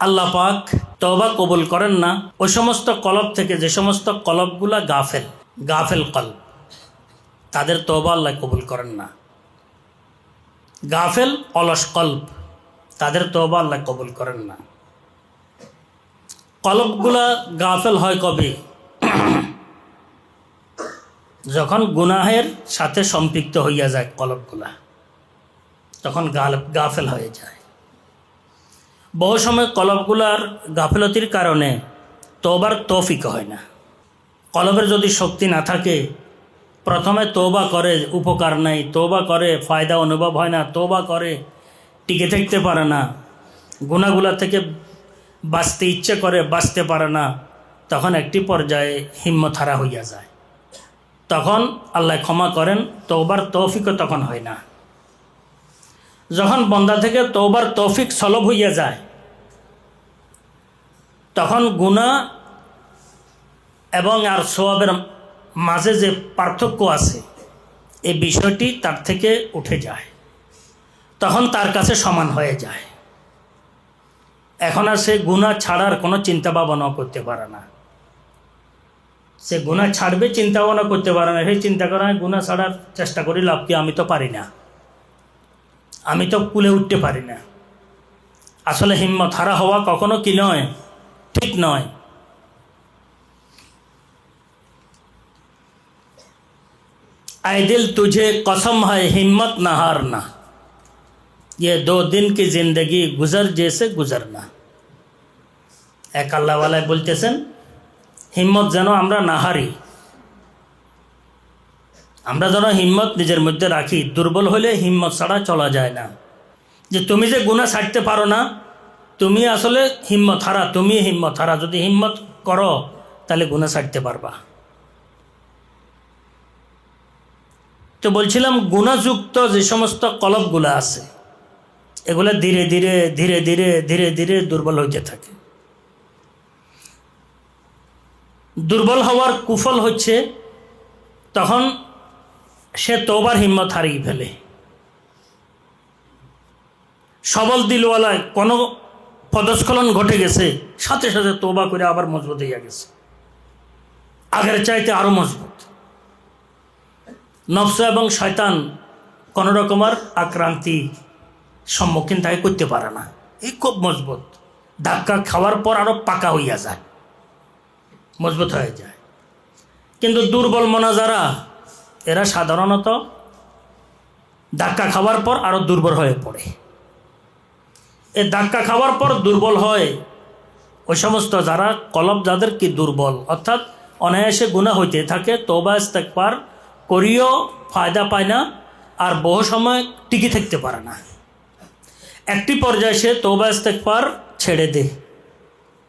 আল্লাহ পাক তওবা কবুল করেন না ওই সমস্ত কলব থেকে যে সমস্ত কলবগুলা গাফেল গাফেল কলব, তাদের তওবা আল্লাহ কবুল করেন না। গাফেল, অলস কল্প তাদের তওবা আল্লাহ কবুল করেন না। কলবগুলা গাফেল হয় কবে? যখন গুনাহের সাথে সম্পৃক্ত হইয়া যায় কলবগুলা, তখন গাফেল হয়ে যায়। বহু সময় কলবগুলার গাফিলতির কারণে তোবার তৌফিক হয় না। কলবের যদি শক্তি না থাকে, প্রথমে তোবা করে, উপকার নাই। তোবা করে, ফায়দা অনুভব হয় না। তোবা করে, টিকে থাকতে পারে না। গুণাগুলা থেকে বাঁচতে ইচ্ছে করে, বাঁচতে পারে না। তখন একটি পর্যায়ে হিম্মত হারা হইয়া যায়। তখন আল্লাহ ক্ষমা করেন তৌবার তৌফিকও তখন হয় না। যখন বন্দা থেকে তৌবার তৌফিক সলভ হইয়া যায়, তখন গুণা এবং আর সোয়াবের মাঝে যে পার্থক্য আছে, এই বিষয়টি তার থেকে উঠে যায়। তখন তার কাছে সমান হয়ে যায়। এখন আর সে গুণা ছাড়ার কোনো চিন্তা ভাবনাও করতে পারে না। সে গুণা ছাড়বে চিন্তা ভাবনা করতে পারে না। সেই চিন্তা করে গুণা ছাড়ার চেষ্টা করি, লাভ কি? আমি তো পারি না। আমি তো কুলে উঠতে পারি না আসলে হিম্মত হারা হওয়া কখনো কি নয় ঠিক নয় आए दिल तुझे कसम है हिम्मत न हारना ये दो दिन की जिंदगी गुजर जैसे गुजरना এক আল্লাহওয়ালায় বলতেছেন হিম্মত যেন আমরা না হারি আমরা যেন হিম্মত নিজের মধ্যে রাখি, দুর্বল হলে হিম্মত ছাড়া চলা যায় না। যে তুমি যে গুণা ছাড়তে পারো না, তুমি আসলে হিম্মত হারা, তুমি হিম্মত হারা। যদি হিম্মত করো, তাহলে গুণা ছাড়তে পারবা। তো বলছিলাম গুণাযুক্ত যে সমস্ত কলবগুলো আছে, এগুলো ধীরে ধীরে ধীরে ধীরে ধীরে ধীরে দুর্বল হইতে থাকে। দুর্বল হওয়ার কুফল হচ্ছে, তখন সে তোবার হিম্মত হারিয়ে ফেলে। সবল দিলওয়ালায় কোনো পদস্খলন ঘটে গেছে, সাথে সাথে তোবা করে আবার মজবুত হইয়া গেছে। আগের চাইতে আরও মজবুত। নফস এবং শয়তান কোনো রকমের আক্রান্তি সম্মুখীন তাকে করতে পারে না। এই খুব মজবুত। ধাক্কা খাওয়ার পর আরও পাকা হইয়া যায়, মজবুত হয়ে যায়। কিন্তু দুর্বল মনা যারা এরা সাধারণত ধাক্কা খাওয়ার পর আরও দুর্বল হয়ে পড়ে। এ ধাক্কা খাওয়ার পর দুর্বল হয় ওই সমস্ত যারা কলব যাদের কি দুর্বল, অর্থাৎ অনায়াসে গুণা হইতে থাকে তোবা ইস্তেকবার করিও ফায়দা পায় না আর বহু সময় টিকে থাকতে পারে না। একটি পর্যায়ে সে তোবা ইস্তেকবার ছেড়ে দেয়।